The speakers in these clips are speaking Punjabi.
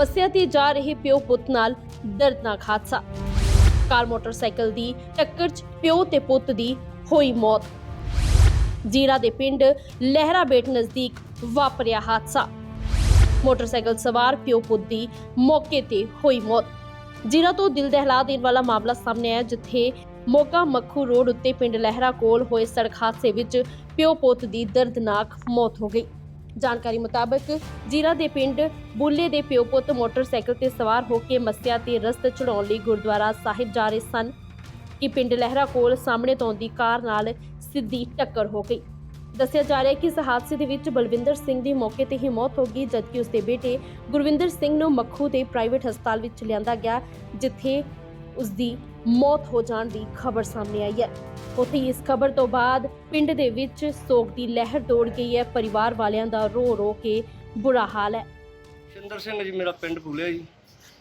ਮੱਸਿਆ ਤੇ ਜਾ ਰਹੇ ਪਿਓ ਪੁੱਤ ਨਾਲ ਦਰਦਨਾਕ ਹਾਦਸਾ। ਕਾਰ ਮੋਟਰਸਾਈਕਲ ਦੀ ਟੱਕਰ 'ਚ ਪਿਓ ਤੇ ਪੁੱਤ ਦੀ ਹੋਈ ਮੌਤ। ਜੀਰਾ ਦੇ ਪਿੰਡ ਲਹਿਰਾ ਬੇਟ ਨਜ਼ਦੀਕ ਵਾਪਰਿਆ ਹਾਦਸਾ। ਮੋਟਰਸਾਈਕਲ ਸਵਾਰ ਪਿਓ ਪੁੱਤ ਦੀ ਮੌਕੇ ਤੇ ਹੋਈ ਮੌਤ। ਜੀਰਾ ਤੋਂ ਦਿਲ ਦਹਿਲਾ ਦੇਣ ਵਾਲਾ ਮਾਮਲਾ ਸਾਹਮਣੇ ਆਇਆ, ਜਿੱਥੇ ਮੋਗਾ ਮੱਖੂ ਰੋਡ ਉੱਤੇ ਪਿੰਡ ਲਹਿਰਾ ਕੋਲ ਹੋਏ ਸੜਕ ਹਾਦਸੇ ਵਿੱਚ ਪਿਓ ਪੁੱਤ ਦੀ ਦਰਦਨਾਕ ਮੌਤ ਹੋ ਗਈ। ਜਾਣਕਾਰੀ ਮੁਤਾਬਕ ਜੀਰਾ ਦੇ ਪਿੰਡ ਬੁੱਲੇ ਦੇ ਪਿਓ ਪੁੱਤ ਮੋਟਰਸਾਈਕਲ ਤੇ ਸਵਾਰ ਹੋ ਕੇ ਮੱਸਿਆ ਤੇ ਰਸਤ ਚੜਾਉਣ ਲਈ ਗੁਰਦੁਆਰਾ ਸਾਹਿਬ ਜਾ ਰਹੇ ਸਨ ਕਿ ਪਿੰਡ ਲਹਿਰਾ ਕੋਲ ਸਾਹਮਣੇ ਤੋਂ ਆਉਂਦੀ ਕਾਰ ਨਾਲ ਸਿੱਧੀ ਟੱਕਰ ਹੋ ਗਈ। ਦੱਸਿਆ ਜਾ ਰਿਹਾ ਹੈ ਕਿ ਇਸ ਹਾਦਸੇ ਦੇ ਵਿੱਚ ਬਲਵਿੰਦਰ ਸਿੰਘ ਦੀ ਮੌਕੇ ਤੇ ਹੀ ਮੌਤ ਹੋ ਗਈ, ਜਦਕਿ ਉਸਦੇ ਬੇਟੇ ਗੁਰਵਿੰਦਰ ਸਿੰਘ ਨੂੰ ਮੱਖੂ ਦੇ ਪ੍ਰਾਈਵੇਟ ਹਸਪਤਾਲ ਵਿੱਚ ਲਿਆਂਦਾ ਗਿਆ, ਜਿੱਥੇ ਉਸ ਦੀ ਮੌਤ ਹੋ ਜਾਣ ਦੀ ਖਬਰ ਸਾਹਮਣੇ ਆਈ ਹੈ। ਉੱਥੇ ਇਸ ਖਬਰ ਤੋਂ ਬਾਅਦ ਪਿੰਡ ਦੇ ਵਿੱਚ ਸੋਗ ਦੀ ਲਹਿਰ ਦੌੜ ਗਈ ਹੈ। ਪਰਿਵਾਰ ਵਾਲਿਆਂ ਦਾ ਰੋ ਰੋ ਕੇ ਬੁਰਾ ਹਾਲ ਹੈ। ਸਿੰਦਰ ਸਿੰਘ ਜੀ ਮੇਰਾ ਪਿੰਡ ਭੂਲਿਆ ਜੀ।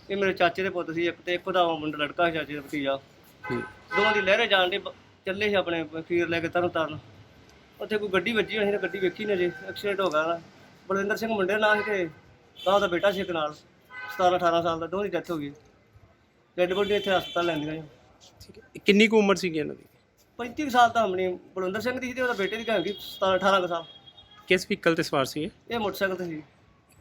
ਇਹ ਮੇਰੇ ਚਾਚੇ ਦੇ ਪੁੱਤ ਸੀ ਇੱਕ ਤੇ ਇੱਕ ਦਾ ਮੁੰਡਾ ਲੜਕਾ ਸੀ ਚਾਚੇ ਦਾ ਭਤੀਜਾ। ਦੋਵਾਂ ਦੀ ਲਹਿਰੇ ਜਾਣ ਦੇ ਚੱਲੇ ਸੀ ਆਪਣੇ ਖੀਰ ਲੈ ਕੇ ਤਰਨ ਤਾਰਨ ਉੱਥੇ ਕੋਈ ਗੱਡੀ ਵੱਜੀ ਹੋਣੀ ਸੀ ਤਾਂ ਗੱਡੀ ਵੇਖੀ ਨਾ ਜੇ ਐਕਸੀਡੈਂਟ ਹੋ ਗਿਆ ਨਾ ਬਲਵਿੰਦਰ ਸਿੰਘ ਮੁੰਡੇ ਦਾ ਨਾਂ ਸੀ ਤੇ ਉਹਦਾ ਬੇਟਾ ਸੀ ਇੱਕ ਨਾਲ 17 18 ਸਾਲ ਦਾ ਦੋਵਾਂ ਦੀ ਡੈਥ ਹੋ ਗਈ। ਡੈਡ ਬੋਡੀ ਇੱਥੇ ਹਸਪਤਾਲ ਲੈਂਦੀਆਂ ਜੀ। ਠੀਕ ਹੈ। ਕਿੰਨੀ ਕੁ ਉਮਰ ਸੀਗੀ ਇਹਨਾਂ ਦੀ? 35 ਕੁ ਸਾਲ ਤਾਂ ਆਪਣੀ ਬਲਵਿੰਦਰ ਸਿੰਘ ਦੀ ਸੀ ਤੇ ਉਹਦਾ ਬੇਟੇ ਦੀ ਕਹਾਂਗੀ 17 18 ਕੁ ਸਾਲ। ਕਿਸ ਵਹੀਕਲ ਤੇ ਸਵਾਰ ਸੀ ਇਹ? ਇਹ ਮੋਟਰਸਾਈਕਲ ਤੇ ਸੀ।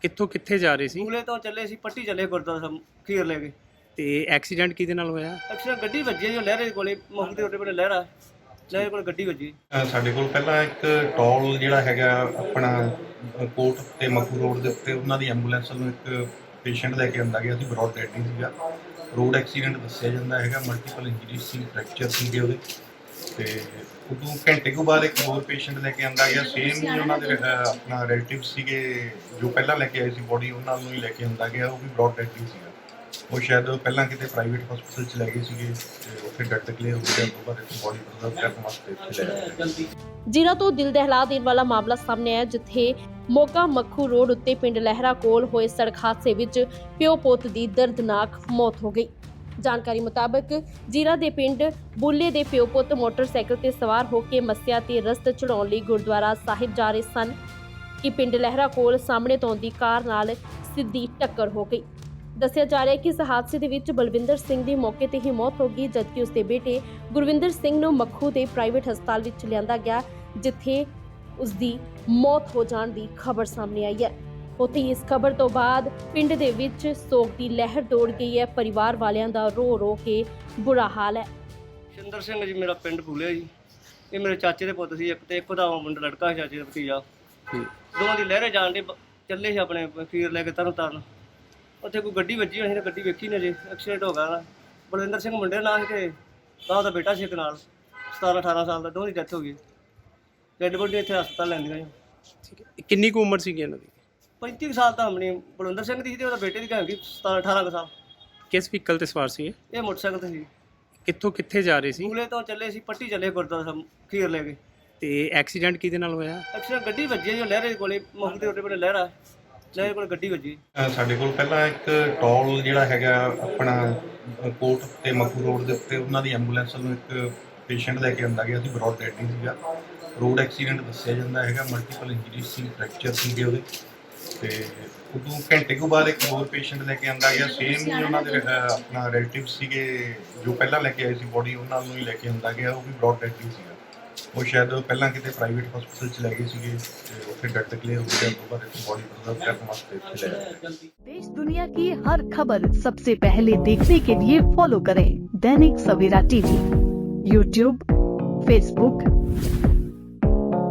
ਕਿੱਥੋਂ ਕਿੱਥੇ ਜਾ ਰਹੇ ਸੀ? ਪੂਲੇ ਤੋਂ ਚੱਲੇ ਸੀ ਪੱਟੀ ਚੱਲੇ ਗੁਰਦੁਆਰਾ ਸਾਹਿਬ ਖੀਰ ਲੈ ਕੇ। ਤੇ ਐਕਸੀਡੈਂਟ ਕਿਹਦੇ ਨਾਲ ਹੋਇਆ? ਅਕਸਰ ਗੱਡੀ ਵੱਜੀ ਹੈ ਜੋ ਲਹਿਰੇ ਦੇ ਕੋਲੇ ਮੁਖ ਦੇ ਉੱਤੇ ਕੋਲੇ ਲਹਿਰਾ ਲਹਿਰੇ ਕੋਲ ਗੱਡੀ ਵੱਜੀ। ਅ, ਸਾਡੇ ਕੋਲ ਪਹਿਲਾਂ ਇੱਕ ਟੋਲ ਜਿਹੜਾ ਹੈਗਾ ਆਪਣਾ ਅ, ਕੋਟ ਤੇ ਮਖੂ ਰੋਡ ਦੇ ਉੱਤੇ ਉਹਨਾਂ ਦੀ ਐਂਬੂਲੈਂਸ ਨੂੰ ਇੱਕ ਪੇਸ਼ੈਂਟ ਲੈ ਕੇ ਆਂਦਾ ਗਿਆ ਸੀ ਬ੍ਰੌਡ ਡੈਡਿੰਗ ਸੀਗਾ। ਰੋਡ ਐਕਸੀਡੈਂਟ ਦੱਸਿਆ ਜਾਂਦਾ ਹੈਗਾ ਮਲਟੀਪਲ ਇੰਜਰੀਜ਼ ਸੀ ਫ੍ਰੈਕਚਰ ਸੀਗੇ ਉਹਦੇ। ਤੇ ਉਦੋਂ ਘੰਟੇ ਕੁ ਬਾਅਦ ਇੱਕ ਹੋਰ ਪੇਸ਼ੈਂਟ ਲੈ ਕੇ ਆਂਦਾ ਗਿਆ ਸੇਮ ਹੀ ਉਹਨਾਂ ਦੇ ਅ, ਆਪਣਾ ਰਿਲੇਟਿਵ ਸੀਗੇ ਜੋ ਪਹਿਲਾਂ ਲੈ ਕੇ ਆਏ ਸੀ ਬੋਡੀ ਉਹਨਾਂ ਨੂੰ ਹੀ ਲੈ ਕੇ ਆਂਦਾ ਗਿਆ ਉਹ ਵੀ ਬ੍ਰੌਡ ਡੈਡਿੰਗ ਸੀਗਾ। ਉਹ ਸ਼ਾਇਦ ਪਹਿਲਾਂ ਕਿਤੇ ਪ੍ਰਾਈਵੇਟ ਹਸਪੀਟਲ ਚ ਲੈ ਗਏ ਸੀਗੇ ਤੇ ਉੱਥੇ ਡੈਡ ਕਲੀਅਰ ਹੋ ਗਿਆ ਤੋਂ ਬਾਅਦ ਬੋਡੀ ਪ੍ਰਜ਼ਰਵ ਕਰਨ ਵਾਸਤੇ ਇੱਥੇ ਲੈ ਆਏ ਜੀਰਾ ਤੋਂ ਦਿਲ ਦਹਿਲਾ ਦੇਣ ਵਾਲਾ ਮਾਮਲਾ ਸਾਹਮਣੇ ਆਇਆ ਜਿੱਥੇ ਮੋਗਾ ਮੱਖੂ ਰੋਡ ਉੱਤੇ ਪਿੰਡ ਲਹਿਰਾ ਕੋਲ ਹੋਏ ਸੜਕ ਹਾਦਸੇ ਵਿੱਚ ਪਿਓ ਪੁੱਤ ਦੀ ਦਰਦਨਾਕ ਮੌਤ ਹੋ ਗਈ। ਜਾਣਕਾਰੀ ਮੁਤਾਬਕ ਜੀਰਾ ਦੇ ਪਿੰਡ ਬੁੱਲੇ ਦੇ ਪਿਓ ਪੁੱਤ ਮੋਟਰਸਾਈਕਲ ਤੇ ਸਵਾਰ ਹੋ ਕੇ ਮੱਸਿਆ ਤੇ ਰਸਤ ਚੜਾਉਣ ਲਈ ਗੁਰਦੁਆਰਾ ਸਾਹਿਬ ਜਾ ਰਹੇ ਸਨ ਕਿ ਪਿੰਡ ਲਹਿਰਾ ਕੋਲ ਸਾਹਮਣੇ ਤੋਂ ਆਉਂਦੀ ਕਾਰ ਨਾਲ ਸਿੱਧੀ ਟੱਕਰ ਹੋ ਗਈ। ਦੱਸਿਆ ਜਾ ਰਿਹਾ ਹੈ ਕਿ ਇਸ ਹਾਦਸੇ ਦੇ ਵਿੱਚ ਬਲਵਿੰਦਰ ਸਿੰਘ ਦੀ ਮੌਕੇ ਤੇ ਹੀ ਮੌਤ ਹੋ ਗਈ, ਜਦਕਿ ਉਸ ਦੇ ਬੇਟੇ ਗੁਰਵਿੰਦਰ ਸਿੰਘ ਨੂੰ ਮੱਖੂ ਦੇ ਪ੍ਰਾਈਵੇਟ ਹਸਪਤਾਲ ਵਿੱਚ ਲਿਆਂਦਾ ਗਿਆ, ਜਿੱਥੇ ਉਸ ਦੀ ਮੌਤ ਹੋ ਜਾਣ ਦੀ ਖਬਰ ਸਾਹਮਣੇ ਆਈ ਹੈ। ਉੱਥੇ ਇਸ ਖਬਰ ਤੋਂ ਬਾਅਦ ਪਿੰਡ ਦੇ ਵਿੱਚ ਸੋਗ ਦੀ ਲਹਿਰ ਦੌੜ ਗਈ ਹੈ। ਪਰਿਵਾਰ ਵਾਲਿਆਂ ਦਾ ਰੋ ਰੋ ਕੇ ਬੁਰਾ ਹਾਲ ਹੈ। ਸਿੰਦਰ ਸਿੰਘ ਜੀ ਮੇਰਾ ਪਿੰਡ ਭੂਲਿਆ ਜੀ। ਇਹ ਮੇਰੇ ਚਾਚੇ ਦੇ ਪੁੱਤ ਸੀ ਇੱਕ ਤੇ ਇੱਕ ਦਾ ਮੁੰਡਾ ਲੜਕਾ ਸੀ ਚਾਚੇ ਦਾ ਭਤੀਜਾ। ਦੋਵਾਂ ਦੀ ਲਹਿਰੇ ਜਾਣ ਦੇ ਚੱਲੇ ਸੀ ਆਪਣੇ ਖੀਰ ਲੈ ਕੇ ਤਰਨ ਤਾਰਨ ਉੱਥੇ ਕੋਈ ਗੱਡੀ ਵੱਜੀ ਹੋਣੀ ਸੀ ਤਾਂ ਗੱਡੀ ਵੇਖੀ ਨਾ ਜੇ ਐਕਸੀਡੈਂਟ ਹੋ ਗਿਆ ਬਲਵਿੰਦਰ ਸਿੰਘ ਮੁੰਡੇ ਦਾ ਨਾਂ ਸੀ ਤੇ ਤਾਂ ਉਹਦਾ ਬੇਟਾ ਸੀ ਇੱਕ ਨਾਲ 17 18 ਸਾਲ ਦਾ ਦੋਵਾਂ ਦੀ ਡੈਥ ਹੋ ਗਈ। ਡੈਡ ਬੋਡੀ ਇੱਥੇ ਹਸਪਤਾਲ ਲੈਂਦੀਆਂ ਜੀ। ਠੀਕ ਹੈ। ਕਿੰਨੀ ਕੁ ਉਮਰ ਸੀਗੀ ਇਹਨਾਂ ਦੀ? 35 ਕੁ ਸਾਲ ਤਾਂ ਆਪਣੀ ਬਲਵਿੰਦਰ ਸਿੰਘ ਦੀ ਸੀ ਤੇ ਉਹਦਾ ਬੇਟੇ ਦੀ 17 18 ਕੁ ਸਾਲ। ਕਿਸ ਵਹੀਕਲ ਤੇ ਸਵਾਰ ਸੀ ਇਹ? ਇਹ ਮੋਟਰਸਾਈਕਲ ਤੇ ਸੀ। ਕਿੱਥੋਂ ਕਿੱਥੇ ਜਾ ਰਹੇ ਸੀ? ਪੂਲੇ ਤੋਂ ਚੱਲੇ ਸੀ ਪੱਟੀ ਚੱਲੇ ਗੁਰਦੁਆਰਾ ਸਾਹਿਬ ਖੀਰ ਲੈ ਕੇ। ਤੇ ਐਕਸੀਡੈਂਟ ਕਿਹਦੇ ਨਾਲ ਹੋਇਆ? ਅਕਸਰ ਗੱਡੀ ਵੱਜੀ ਜੋ ਲਹਿਰੇ ਦੇ ਕੋਲੇ ਮੁਖ ਦੇ ਉੱਤੇ ਕੋਲੇ ਲਹਿਰਾ ਲਹਿਰੇ ਕੋਲ ਗੱਡੀ ਵੱਜੀ। ਅ, ਸਾਡੇ ਕੋਲ ਪਹਿਲਾਂ ਇੱਕ ਟੋਲ ਜਿਹੜਾ ਹੈਗਾ ਆਪਣਾ ਅ, ਕੋਟ ਤੇ ਮਖੂ ਰੋਡ ਦੇ ਉੱਤੇ ਉਹਨਾਂ ਦੀ ਐਂਬੂਲੈਂਸ ਨੂੰ ਇੱਕ ਪੇਸ਼ੈਂਟ ਲੈ ਕੇ ਆਂਦਾ ਗਿਆ ਸੀ ਬ੍ਰੌਡ ਡੈਡਿੰਗ ਸੀਗਾ। ਰੋਡ ਐਕਸੀਡੈਂਟ ਦੱਸਿਆ ਜਾਂਦਾ ਹੈਗਾ ਮਲਟੀਪਲ ਇੰਜਰੀਜ਼ ਸੀ ਫ੍ਰੈਕਚਰ ਸੀਗੇ ਉਹਦੇ ਤੇ ਉਦੋਂ ਘੰਟੇ ਕੁ ਬਾਅਦ ਇੱਕ ਹੋਰ ਪੇਸ਼ੈਂਟ ਲੈ ਕੇ ਆਂਦਾ ਗਿਆ ਸੇਮ ਹੀ ਉਹਨਾਂ ਦੇ ਅ, ਆਪਣਾ ਰਿਲੇਟਿਵ ਸੀਗੇ ਜੋ ਪਹਿਲਾਂ ਲੈ ਕੇ ਆਏ ਸੀ ਬੋਡੀ ਉਹਨਾਂ ਨੂੰ ਹੀ ਲੈ ਕੇ ਆਂਦਾ ਗਿਆ ਉਹ ਵੀ ਬ੍ਰੌਡ ਡੈਡਿੰਗ ਸੀਗਾ ਉਹ ਸ਼ਾਇਦ ਪਹਿਲਾਂ ਕਿਤੇ ਪ੍ਰਾਈਵੇਟ ਹਸਪੀਟਲ ਚ ਲੈ ਗਏ ਸੀਗੇ ਤੇ ਉੱਥੇ ਡੈਡ ਕਲੀਅਰ ਹੋ ਗਿਆ ਤੋਂ ਬਾਅਦ ਬੋਡੀ ਪ੍ਰਜ਼ਰਵ ਕਰਨ ਵਾਸਤੇ ਇੱਥੇ ਲੈ ਆਏ देश दुनिया की हर खबर सबसे पहले देखने के लिए फॉलो करें Dainik Savera TV YouTube Facebook